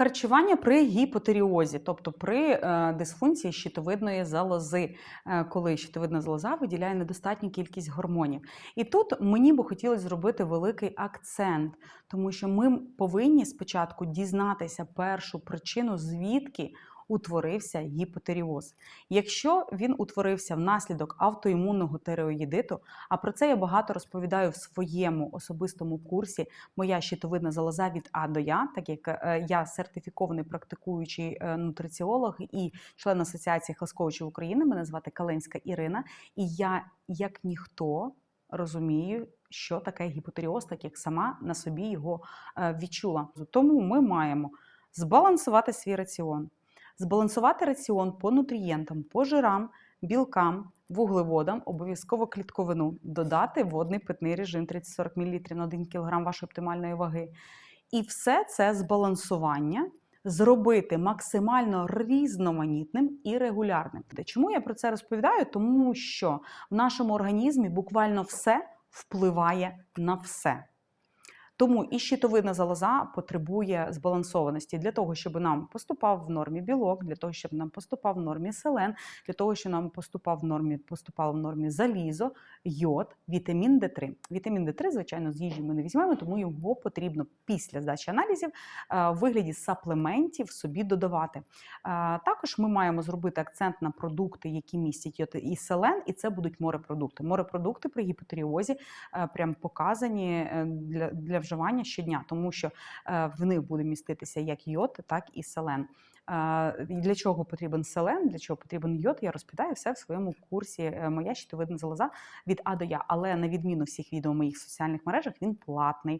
Харчування при гіпотеріозі, тобто при е, дисфункції щитовидної залози, е, коли щитовидна залоза виділяє недостатню кількість гормонів. І тут мені би хотілося зробити великий акцент, тому що ми повинні спочатку дізнатися першу причину, звідки утворився гіпотеріоз. Якщо він утворився внаслідок автоімунного тиреоїдиту, а про це я багато розповідаю в своєму особистому курсі Моя щитовидна залоза від А до Я, так як е, я сертифікований практикуючий е, нутриціолог і член Асоціації хелскоучів України, мене звати Каленська Ірина, і я, як ніхто, розумію, що таке гіпотеріоз, так як сама на собі його е, відчула. Тому ми маємо збалансувати свій раціон, збалансувати раціон по нутрієнтам, по жирам, білкам, вуглеводам, обов'язково клітковину, додати водний питний режим 30-40 мл на 1 кг вашої оптимальної ваги. І все це збалансування зробити максимально різноманітним і регулярним. Чому я про це розповідаю? Тому що в нашому організмі буквально все впливає на все. Тому і щитовидна залоза потребує збалансованості для того, щоб нам поступав в нормі білок, для того, щоб нам поступав в нормі селен, для того, щоб нам поступав в нормі, поступало в нормі залізо, йод, вітамін Д3. Вітамін Д3, звичайно, з їжі ми не візьмемо, тому його потрібно після здачі аналізів е, в вигляді саплементів собі додавати. Е, Також ми маємо зробити акцент на продукти, які містять йод і селен, і це будуть морепродукти. Морепродукти при гіпотеріозі е, прям показані е, для, для вживання щодня, тому що е, в них буде міститися як йод, так і селен. Е, Для чого потрібен селен, для чого потрібен йод, я розповідаю все в своєму курсі е, Моя щитовидна залоза від А до Я. Але на відміну всіх відео моїх соціальних мережах, він платний.